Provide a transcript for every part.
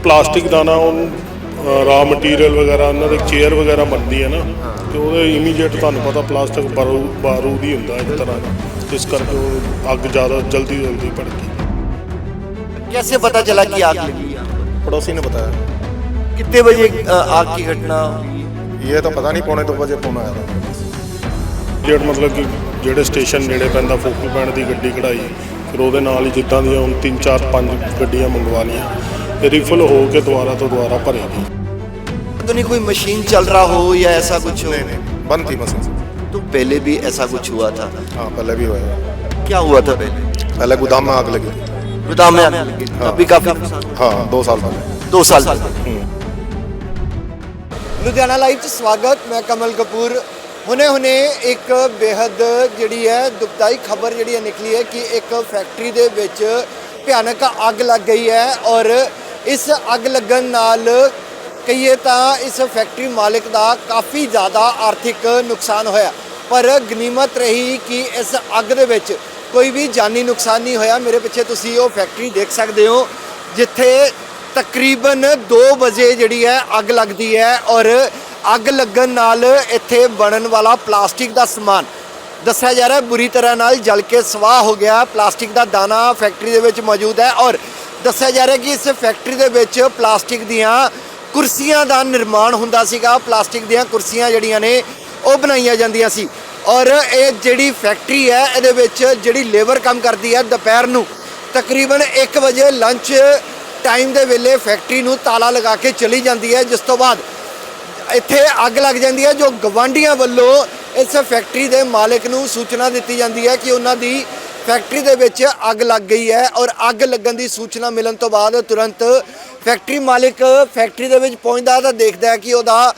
Plastic ਦਾ ਨਾ ਉਹ ਰਾ ਮਟੀਰੀਅਲ ਵਗੈਰਾ ਉਹਨਾਂ ਦੇ ਚੇਅਰ ਵਗੈਰਾ ਬਣਦੀ ਹੈ ਨਾ ਤੇ ਉਹਦੇ ਇਮੀਡੀਏਟ ਤੁਹਾਨੂੰ ਪਤਾ ਪਲਾਸਟਿਕ ਬਾਰੂ ਬਾਰੂਦ ਹੀ ਹੁੰਦਾ ਇੱਕ ਤਰ੍ਹਾਂ ਦਾ ਇਸ ਕਰਕੇ ਉਹ ਅੱਗ ਜ਼ਿਆਦਾ ਜਲਦੀ ਜਲਦੀ ਭੜਕੀ कैसे पता चला कि आग लगी यहाँ पर? पड़ोसी ने बताया कितने बजे अ, आग की घटना हुई? ये तो पता नहीं पौने दो बजे फोन आया था ਜਿਹੜਾ ਮਤਲਬ ਕਿ ਜਿਹੜੇ ਸਟੇਸ਼ਨ ਨੇੜੇ ਪੈਂਦਾ ਫੋਕਲ ਪੈਣ ਦੀ ਗੱਡੀ ਕਢਾਈ ਫਿਰ ਉਹਦੇ ਨਾਲ ਹੀ ਜਿੱਦਾਂ ਦੀਆਂ ਹੁਣ 3 4 5 ਗੱਡੀਆਂ ਮੰਗਵਾ ਲਈਆਂ रिफिल हो के दोबारा तो दोबारा भरे नहीं तो नहीं कोई मशीन चल रहा हो या ऐसा कुछ हो। नहीं नहीं बंद थी मशीन। तो पहले भी ऐसा कुछ हुआ था? हाँ पहले भी हुआ क्या हुआ था पहले? पहले गोदाम में आग लगी थी। गोदाम में आग हाँ। लगी अभी काफ़ी हाँ दो साल पहले। दो साल पहले। हम्म। लुधियाना लाइव 'ਚ स्वागत मैं कमल कपूर। हने हने एक बेहद ਜਿਹੜੀ है दुखदाई खबर ਜਿਹੜੀ ਨਿਕਲੀ ਹੈ ਕਿ ਇੱਕ ਫੈਕਟਰੀ ਦੇ ਵਿੱਚ ਭਿਆਨਕ ਅੱਗ ਲੱਗ ਗਈ ਹੈ ਔਰ ਇਸ ਅੱਗ ਲੱਗਣ ਨਾਲ ਕਹੀਏ ਤਾਂ ਇਸ ਫੈਕਟਰੀ ਮਾਲਕ ਦਾ ਕਾਫੀ ਜ਼ਿਆਦਾ ਆਰਥਿਕ ਨੁਕਸਾਨ ਹੋਇਆ। ਪਰ ਗਨੀਮਤ ਰਹੀ ਕਿ ਇਸ ਅੱਗ ਦੇ ਵਿੱਚ ਕੋਈ ਵੀ ਜਾਨੀ ਨੁਕਸਾਨ ਨਹੀਂ ਹੋਇਆ। ਮੇਰੇ ਪਿੱਛੇ ਤੁਸੀਂ ਉਹ ਫੈਕਟਰੀ ਦੇਖ ਸਕਦੇ ਹੋ, ਜਿੱਥੇ ਤਕਰੀਬਨ 2 ਵਜੇ ਜਿਹੜੀ ਹੈ ਅੱਗ ਲੱਗਦੀ ਹੈ ਔਰ ਅੱਗ ਲੱਗਣ ਨਾਲ ਇੱਥੇ ਬਣਨ ਵਾਲਾ ਪਲਾਸਟਿਕ ਦਾ ਸਮਾਨ, ਦੱਸਿਆ ਜਾ ਰਿਹਾ ਬੁਰੀ ਤਰ੍ਹਾਂ ਨਾਲ ਜਲ ਕੇ ਸਵਾਹ ਹੋ ਗਿਆ। ਪਲਾਸਟਿਕ ਦਾ ਦਾਣਾ ਫੈਕਟਰੀ ਦੇ ਵਿੱਚ ਮੌਜੂਦ ਹੈ ਔਰ ਦੱਸਿਆ ਜਾ ਰਿਹਾ ਕਿ ਇਸ ਫੈਕਟਰੀ ਦੇ ਵਿੱਚ ਪਲਾਸਟਿਕ ਦੀਆਂ ਕੁਰਸੀਆਂ ਦਾ ਨਿਰਮਾਣ ਹੁੰਦਾ ਸੀਗਾ। ਪਲਾਸਟਿਕ ਦੀਆਂ ਕੁਰਸੀਆਂ ਜਿਹੜੀਆਂ ਨੇ, ਉਹ ਬਣਾਈਆਂ ਜਾਂਦੀਆਂ ਸੀ। ਔਰ ਇਹ ਜਿਹੜੀ ਫੈਕਟਰੀ ਹੈ, ਇਹਦੇ ਵਿੱਚ ਜਿਹੜੀ ਲੇਬਰ ਕੰਮ ਕਰਦੀ ਹੈ, ਦੁਪਹਿਰ ਨੂੰ ਤਕਰੀਬਨ 1 ਵਜੇ ਲੰਚ ਟਾਈਮ ਦੇ ਵੇਲੇ ਫੈਕਟਰੀ ਨੂੰ ਤਾਲਾ ਲਗਾ ਕੇ ਚਲੀ ਜਾਂਦੀ ਹੈ। ਜਿਸ ਤੋਂ ਬਾਅਦ ਇੱਥੇ ਅੱਗ ਲੱਗ ਜਾਂਦੀ ਹੈ, ਜੋ ਗਵਾਂਡੀਆਂ ਵੱਲੋਂ ਇਸ ਫੈਕਟਰੀ ਦੇ ਮਾਲਕ ਨੂੰ ਸੂਚਨਾ ਦਿੱਤੀ ਜਾਂਦੀ ਹੈ ਕਿ ਉਹਨਾਂ ਦੀ ਫੈਕਟਰੀ ਦੇ ਵਿੱਚ ਅੱਗ ਲੱਗ ਗਈ ਹੈ ਔਰ ਅੱਗ ਲੱਗਣ ਦੀ ਸੂਚਨਾ ਮਿਲਣ ਤੋਂ ਬਾਅਦ ਤੁਰੰਤ ਫੈਕਟਰੀ ਮਾਲਕ ਫੈਕਟਰੀ ਦੇ ਵਿੱਚ ਪਹੁੰਚਦਾ ਤਾਂ ਦੇਖਦਾ ਹੈ ਕਿ ਉਹਦਾ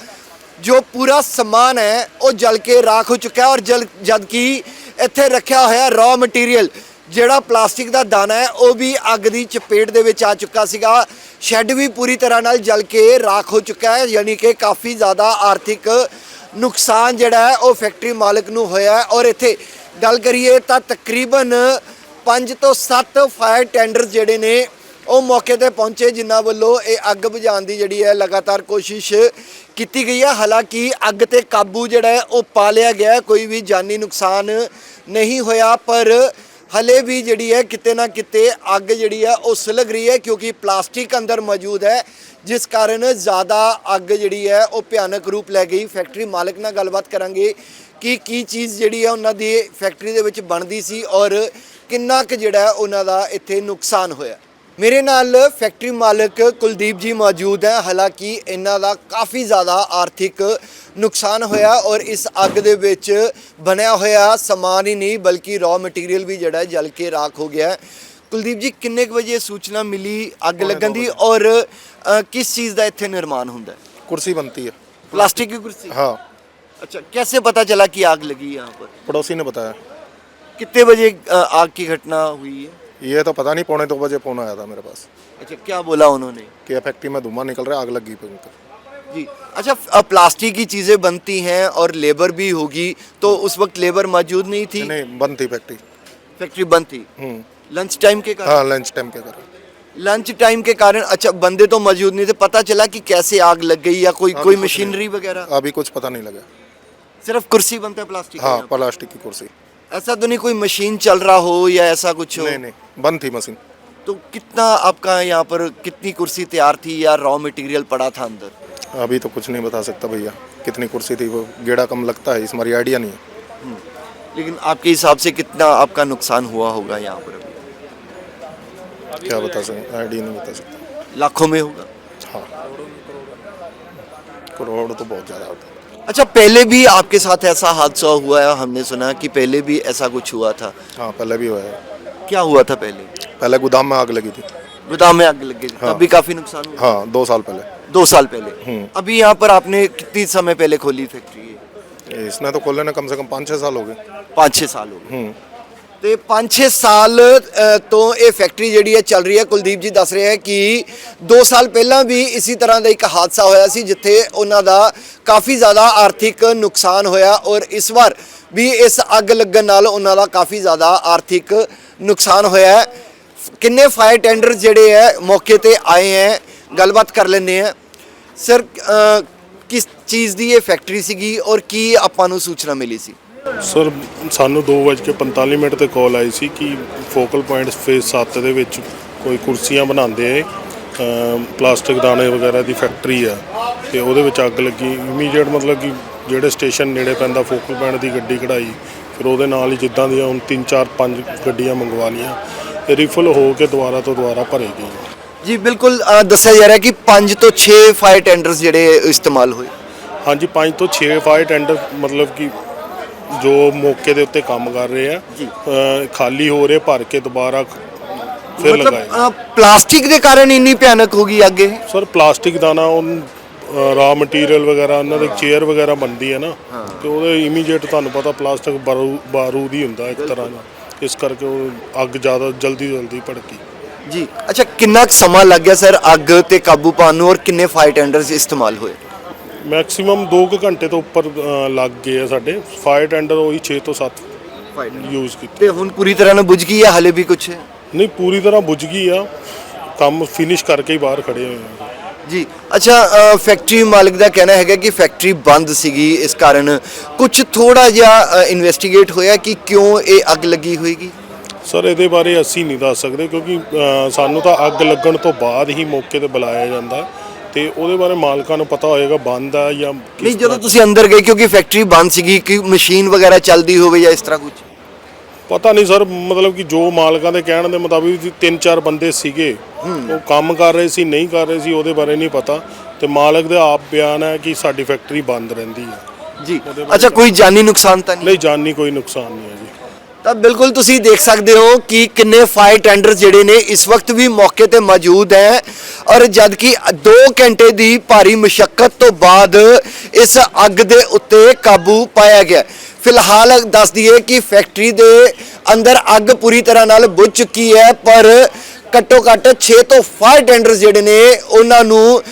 ਜੋ ਪੂਰਾ ਸਮਾਨ ਹੈ, ਉਹ ਜਲ ਕੇ ਰਾਖ ਹੋ ਚੁੱਕਾ ਹੈ ਔਰ ਜਲ ਜਦ ਕਿ ਇੱਥੇ ਰੱਖਿਆ ਹੋਇਆ ਰॉ ਮਟੀਰੀਅਲ ਜਿਹੜਾ ਪਲਾਸਟਿਕ ਦਾ ਦਾਣਾ ਹੈ, ਉਹ ਵੀ ਅੱਗ ਦੀ ਚਪੇਟ ਦੇ ਵਿੱਚ ਆ ਚੁੱਕਾ ਸੀਗਾ। ਸ਼ੈੱਡ ਵੀ ਪੂਰੀ ਤਰ੍ਹਾਂ ਨਾਲ ਜਲ ਕੇ ਰਾਖ ਹੋ ਚੁੱਕਾ ਹੈ, ਯਾਨੀ ਕਿ ਕਾਫੀ ਜ਼ਿਆਦਾ ਆਰਥਿਕ ਨੁਕਸਾਨ ਜਿਹੜਾ ਹੈ, ਉਹ ਫੈਕਟਰੀ ਮਾਲਕ ਨੂੰ ਹੋਇਆ ਹੈ। ਔਰ ਇੱਥੇ ਗੱਲ ਕਰੀਏ ਤਾਂ ਤਕਰੀਬਨ 5 ਤੋਂ 7 ਫਾਇਰ ਟੈਂਡਰ ਜਿਹੜੇ ਨੇ, ਉਹ ਮੌਕੇ ਤੇ ਪਹੁੰਚੇ, ਜਿਨ੍ਹਾਂ ਵੱਲੋਂ ਇਹ ਅੱਗ ਬੁਝਾਉਣ ਦੀ ਜਿਹੜੀ ਹੈ ਲਗਾਤਾਰ ਕੋਸ਼ਿਸ਼ ਕੀਤੀ ਗਈ ਹੈ। ਹਾਲਾਂਕਿ ਅੱਗ ਤੇ ਕਾਬੂ ਜਿਹੜਾ ਹੈ, ਉਹ ਪਾ ਲਿਆ ਗਿਆ ਕੋਈ ਵੀ ਜਾਨੀ ਨੁਕਸਾਨ ਨਹੀਂ ਹੋਇਆ, ਪਰ ਹਲੇ ਵੀ ਜਿਹੜੀ ਹੈ ਕਿਤੇ ਨਾ ਕਿਤੇ ਅੱਗ ਜਿਹੜੀ ਹੈ ਉਹ ਸੁਲਗ ਰਹੀ ਹੈ ਕਿਉਂਕਿ ਪਲਾਸਟਿਕ ਅੰਦਰ ਮੌਜੂਦ ਹੈ, ਜਿਸ ਕਾਰਨ ਜ਼ਿਆਦਾ ਅੱਗ ਜਿਹੜੀ ਹੈ ਉਹ ਭਿਆਨਕ ਰੂਪ ਲੈ ਗਈ। ਫੈਕਟਰੀ ਮਾਲਕ ਨਾਲ ਗੱਲਬਾਤ ਕਰਾਂਗੇ ਕਿ ਕੀ ਚੀਜ਼ ਜਿਹੜੀ ਹੈ ਉਹਨਾਂ ਦੀ ਫੈਕਟਰੀ ਦੇ ਵਿੱਚ ਬਣਦੀ ਸੀ ਔਰ ਕਿੰਨਾ ਕੁ ਜਿਹੜਾ ਉਹਨਾਂ ਦਾ ਇੱਥੇ ਨੁਕਸਾਨ ਹੋਇਆ। ਮੇਰੇ ਨਾਲ ਫੈਕਟਰੀ ਮਾਲਕ ਕੁਲਦੀਪ ਜੀ ਮੌਜੂਦ ਹੈ ਹਾਲਾਂਕਿ ਇਹਨਾਂ ਦਾ ਕਾਫੀ ਜ਼ਿਆਦਾ ਆਰਥਿਕ ਨੁਕਸਾਨ ਹੋਇਆ ਔਰ ਇਸ ਅੱਗ ਦੇ ਵਿੱਚ ਬਣਿਆ ਹੋਇਆ ਸਮਾਨ ਹੀ ਨਹੀਂ ਬਲਕਿ ਰॉ ਮਟੀਰੀਅਲ ਵੀ ਜਿਹੜਾ ਹੈ ਜਲ ਕੇ ਰਾਖ ਹੋ ਗਿਆ ਹੈ ਕੁਲਦੀਪ ਜੀ ਕਿੰਨੇ ਕੁ ਵਜੇ ਸੂਚਨਾ ਮਿਲੀ ਅੱਗ ਲੱਗਣ ਦੀ ਔਰ ਅ, ਕਿਸ ਚੀਜ਼ ਦਾ ਇੱਥੇ ਨਿਰਮਾਣ ਹੁੰਦਾ ਹੈ कुर्सी बनती है प्लास्टिक की कुर्सी हाँ अच्छा कैसे पता चला कि आग लगी यहाँ पर पड़ोसी ने बताया कितने बजे अ, आग की घटना हुई है ये तो पता नहीं पौने दो बजे फ़ोन आया था मेरे पास। अच्छा क्या बोला उन्होंने? कि फैक्ट्री में धुआँ निकल रहा है आग लगी पे जी। अच्छा प्लास्टिक की चीज़ें बनती हैं और लेबर भी होगी तो उस वक्त लेबर मौजूद नहीं थी? नहीं बंद थी फैक्ट्री फैक्ट्री बंद थी हम्म। लंच टाइम के कारण? हाँ लंच टाइम के कारण। लंच टाइम के कारण अच्छा बंदे तो मौजूद नहीं थे पता चला कि कैसे आग लग गई या कोई कोई मशीनरी वगैरह? अभी कुछ पता नहीं लगा। सिर्फ़ कुर्सी बनता है प्लास्टिक हाँ प्लास्टिक की कुर्सी। ऐसा तो नहीं कोई मशीन चल रहा हो या ऐसा कुछ हो? नहीं नहीं बंद थी मशीन। तो कितना आपका यहाँ पर कितनी कुर्सी तैयार थी या रॉ मटेरियल पड़ा था अंदर? अभी तो कुछ नहीं बता सकता भैया। कितनी कुर्सी थी वो? गेड़ा कम लगता है इस हमारी आइडिया नहीं है। लेकिन आपके हिसाब से कितना आपका नुकसान हुआ होगा यहाँ पर अभी? क्या बता सकते आइडिया नहीं बता सकता। लाखों में होगा? हाँ। करोड़ तो बहुत ज़्यादा होता है। अच्छा पहले भी आपके साथ ऐसा हादसा हुआ है? हमने सुना कि पहले भी ऐसा कुछ हुआ था। हाँ पहले भी हुआ है। क्या हुआ था पहले? पहले गोदाम में आग लगी थी। गोदाम में आग लग गई थी, हाँ। अभी काफ़ी नुकसान हुआ? हाँ दो साल पहले। दो साल पहले? हम्म। अभी यहाँ पर आपने कितनी समय पहले खोली फैक्ट्री? इसने तो खोलने ना कम से कम पाँच छः साल हो गए। पाँच छह साल हो गए। हम्म। ਤੇ 5-6 ਸਾਲ ਤੋਂ ਇਹ ਫੈਕਟਰੀ ਜਿਹੜੀ ਹੈ ਚੱਲ ਰਹੀ ਹੈ। ਕੁਲਦੀਪ ਜੀ ਦੱਸ ਰਹੇ ਹੈ ਕਿ 2 ਸਾਲ ਪਹਿਲਾਂ ਵੀ ਇਸੇ ਤਰ੍ਹਾਂ ਦਾ ਇੱਕ ਹਾਦਸਾ ਹੋਇਆ ਸੀ, ਜਿੱਥੇ ਉਹਨਾਂ ਦਾ ਕਾਫੀ ਜ਼ਿਆਦਾ ਆਰਥਿਕ ਨੁਕਸਾਨ ਹੋਇਆ ਔਰ ਇਸ ਵਾਰ ਵੀ ਇਸ ਅੱਗ ਲੱਗਣ ਨਾਲ ਉਹਨਾਂ ਦਾ ਕਾਫੀ ਜ਼ਿਆਦਾ ਆਰਥਿਕ ਨੁਕਸਾਨ ਹੋਇਆ ਹੈ। ਕਿੰਨੇ ਫਾਇਰ ਟੈਂਡਰ ਜਿਹੜੇ ਹੈ, ਮੌਕੇ ਤੇ ਆਏ ਹੈ, ਗੱਲਬਾਤ ਕਰ ਲੈਂਦੇ ਆ ਸਰ ਕਿਸ ਚੀਜ਼ ਦੀ ਇਹ ਫੈਕਟਰੀ ਸੀਗੀ ਔਰ ਕੀ ਆਪਾਂ ਨੂੰ ਸੂਚਨਾ ਮਿਲੀ ਸੀ? ਸਰ ਸਾਨੂੰ 2:45 ਮਿੰਟ ਤੇ ਕਾਲ ਆਈ ਸੀ ਕਿ ਫੋਕਲ ਪੁਆਇੰਟਸ ਫੇਸ 7 ਦੇ ਵਿੱਚ ਕੋਈ ਕੁਰਸੀਆਂ ਬਣਾਉਂਦੇ ਆ ਪਲਾਸਟਿਕ ਦਾਣੇ ਵਗੈਰਾ ਦੀ ਫੈਕਟਰੀ ਆ। ਤੇ ਉਹਦੇ ਵਿੱਚ ਅੱਗ ਲੱਗੀ। ਇਮੀਡੀਏਟ ਮਤਲਬ ਕਿ ਜਿਹੜੇ ਸਟੇਸ਼ਨ ਨੇੜੇ ਪੈਂਦਾ ਫੋਕਲ ਪੁਆਇੰਟ ਦੀ ਗੱਡੀ ਕਢਾਈ ਫਿਰ ਉਹਦੇ ਨਾਲ ਹੀ ਜਿੱਦਾਂ ਦੀਆਂ ਹੁਣ 3 4 5 ਗੱਡੀਆਂ ਮੰਗਵਾ ਲੀਆਂ ਤੇ ਰੀਫਲ ਹੋ ਕੇ ਦੁਬਾਰਾ ਤੋਂ ਦੁਬਾਰਾ ਭਰੇ ਗਏ। ਜੀ ਬਿਲਕੁਲ ਦੱਸਿਆ ਜਾ ਰਿਹਾ ਕਿ 5 ਤੋਂ 6 ਫਾਇਰ ਟੈਂਡਰਸ ਜਿਹੜੇ ਇਸਤੇਮਾਲ ਹੋਏ। ਹਾਂਜੀ 5 ਤੋਂ 6 ਫਾਇਰ ਟੈਂਡਰ ਮਤਲਬ ਕਿ ਜੋ ਮੌਕੇ ਦੇ ਉੱਤੇ ਕੰਮ ਕਰ ਰਹੇ ਆ। ਅ, ਖਾਲੀ ਹੋ ਰਹੇ ਭਰ ਕੇ ਦੁਬਾਰਾ ਫਿਰ ਮਤਲਬ ਲਗਾਏ। ਅ, ਪਲਾਸਟਿਕ ਦੇ ਕਾਰਨ ਇੰਨੀ ਭਿਆਨਕ ਹੋ ਗਈ ਅੱਗ? ਸਰ ਪਲਾਸਟਿਕ ਦਾ ਨਾ ਉਹ ਰਾ ਮਟੀਰੀਅਲ ਵਗੈਰਾ ਉਹਨਾਂ ਦੇ ਚੇਅਰ ਵਗੈਰਾ ਬਣਦੀ ਹੈ ਨਾ ਤੇ ਉਹਦੇ ਇਮੀਡੀਏਟ ਤੁਹਾਨੂੰ ਪਤਾ ਪਲਾਸਟਿਕ ਬਾਰੂ ਬਾਰੂਦ ਹੀ ਹੁੰਦਾ ਇੱਕ ਤਰ੍ਹਾਂ ਦਾ। ਇਸ ਕਰਕੇ ਉਹ ਅੱਗ ਜ਼ਿਆਦਾ ਜਲਦੀ ਜਲਦੀ ਭੜਕੀ। ਜੀ। ਅੱਛਾ ਕਿੰਨਾ ਕੁ ਸਮਾਂ ਲੱਗ ਗਿਆ ਸਰ ਅੱਗ ਤੇ ਕਾਬੂ ਪਾਉਣ ਨੂੰ ਔਰ ਕਿੰਨੇ ਫਾਇਰ ਟੈਂਡਰਸ ਇਸਤੇਮਾਲ ਹੋਏ? ਮੈਕਸਿਮਮ 2 ਘੰਟੇ ਤੋਂ ਉੱਪਰ ਅ, ਲੱਗ ਗਏ ਆ ਸਾਡੇ। ਫਾਇਰ ਟੈਂਡਰ ਉਹੀ 6 ਤੋਂ 7 ਯੂਜ਼ ਕੀਤੇ। ਤੇ ਹੁਣ ਪੂਰੀ ਤਰ੍ਹਾਂ ਨਾਲ ਬੁਝ ਗਈ ਹੈ ਹਲੇ ਵੀ ਕੁਝ ਨਹੀਂ ਪੂਰੀ ਤਰ੍ਹਾਂ ਬੁਝ ਗਈ ਆ। ਕੰਮ ਫਿਨਿਸ਼ ਕਰਕੇ ਹੀ ਬਾਹਰ ਖੜੇ ਹੋਏ ਆ। ਜੀ ਅੱਛਾ ਅ, ਫੈਕਟਰੀ ਮਾਲਕ ਦਾ ਕਹਿਣਾ ਹੈਗਾ ਕਿ ਫੈਕਟਰੀ ਬੰਦ ਸੀਗੀ ਇਸ ਕਾਰਨ ਕੁਝ ਥੋੜਾ ਜਿਹਾ ਇਨਵੈਸਟੀਗੇਟ ਹੋਇਆ ਕਿ ਕਿਉਂ ਇਹ ਅੱਗ ਲੱਗੀ ਹੋਏਗੀ? ਸਰ ਇਹਦੇ ਬਾਰੇ ਅਸੀਂ ਨਹੀਂ ਦੱਸ ਸਕਦੇ ਕਿਉਂਕਿ ਅ, ਸਾਨੂੰ ਤਾਂ ਅੱਗ ਲੱਗਣ ਤੋਂ ਬਾਅਦ ਹੀ ਮੌਕੇ ਤੇ ਬੁਲਾਇਆ ਜਾਂਦਾ। ਤੇ ਉਹਦੇ ਬਾਰੇ ਮਾਲਕਾਂ ਨੂੰ ਪਤਾ ਹੋਏਗਾ ਬੰਦ ਆ ਜਾਂ ਕਿਸ ਨਹੀਂ ਜਦੋਂ। ਤੁਸੀਂ ਅੰਦਰ ਗਏ ਕਿਉਂਕਿ ਫੈਕਟਰੀ ਬੰਦ ਸੀਗੀ ਕਿ ਮਸ਼ੀਨ ਵਗੈਰਾ ਚੱਲਦੀ ਹੋਵੇ ਜਾਂ ਇਸ ਤਰ੍ਹਾਂ ਕੁਝ ਪਤਾ ਨਹੀਂ ਸਰ ਮਤਲਬ ਕਿ ਜੋ ਮਾਲਕਾਂ ਦੇ ਕਹਿਣ ਦੇ ਮੁਤਾਬਿਕ ਤਿੰਨ ਚਾਰ ਬੰਦੇ ਸੀਗੇ ਉਹ ਕੰਮ ਕਰ ਰਹੇ ਸੀ ਨਹੀਂ ਕਰ ਰਹੇ ਸੀ ਉਹਦੇ ਬਾਰੇ ਨਹੀਂ ਪਤਾ। ਤੇ ਮਾਲਕ ਦਾ ਆਪ ਬਿਆਨ ਹੈ ਕਿ ਸਾਡੀ ਫੈਕਟਰੀ ਬੰਦ ਰਹਿੰਦੀ ਹੈ। ਜੀ। ਅੱਛਾ ਕੋਈ ਜਾਨੀ ਨੁਕਸਾਨ ਤਾਂ ਨਹੀਂ? ਨਹੀਂ ਜਾਨੀ ਕੋਈ ਨੁਕਸਾਨ ਨਹੀਂ ਹੈ। ਤਾਂ ਬਿਲਕੁਲ ਤੁਸੀਂ ਦੇਖ ਸਕਦੇ ਹੋ ਕਿ ਕਿੰਨੇ ਫਾਇਰ ਟੈਂਡਰ ਜਿਹੜੇ ਨੇ ਇਸ ਵਕਤ ਵੀ ਮੌਕੇ ਤੇ ਮੌਜੂਦ ਹੈ। ਔਰ ਜਦ ਕਿ 2 ਘੰਟੇ ਦੀ ਭਾਰੀ ਮੁਸ਼ਕਲ ਤੋਂ ਬਾਅਦ ਇਸ ਅੱਗ ਦੇ ਉੱਤੇ ਕਾਬੂ ਪਾਇਆ ਗਿਆ। ਫਿਲਹਾਲ ਦੱਸ ਦਈਏ ਕਿ ਫੈਕਟਰੀ ਦੇ ਅੰਦਰ ਅੱਗ ਪੂਰੀ ਤਰ੍ਹਾਂ ਨਾਲ ਬੁਝ ਚੁੱਕੀ ਹੈ, ਪਰ ਘੱਟੋ ਘੱਟ 6 ਤੋਂ ਫਾਇਰ ਟੈਂਡਰ ਜਿਹੜੇ ਨੇ, ਉਹਨਾਂ ਨੂੰ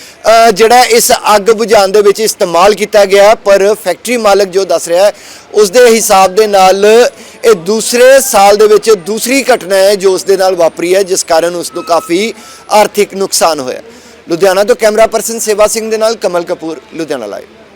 ਜਿਹੜਾ ਇਸ ਅੱਗ ਬੁਝਾਉਣ ਦੇ ਵਿੱਚ ਇਸਤੇਮਾਲ ਕੀਤਾ ਗਿਆ। ਪਰ ਫੈਕਟਰੀ ਮਾਲਕ ਜੋ ਦੱਸ ਰਿਹਾ ਹੈ ਉਸ ਦੇ ਹਿਸਾਬ ਦੇ ਨਾਲ ਇਹ ਦੂਸਰੇ ਸਾਲ ਦੇ ਵਿੱਚ ਦੂਸਰੀ ਘਟਨਾ ਹੈ ਜੋ ਉਸ ਦੇ ਨਾਲ ਵਾਪਰੀ ਹੈ, ਜਿਸ ਕਾਰਨ ਉਸ ਨੂੰ ਕਾਫੀ ਆਰਥਿਕ ਨੁਕਸਾਨ ਹੋਇਆ। ਲੁਧਿਆਣਾ ਤੋਂ ਕੈਮਰਾ ਪਰਸਨ ਸੇਵਾ ਸਿੰਘ ਦੇ ਨਾਲ ਕਮਲ ਕਪੂਰ, ਲੁਧਿਆਣਾ ਲਾਈਵ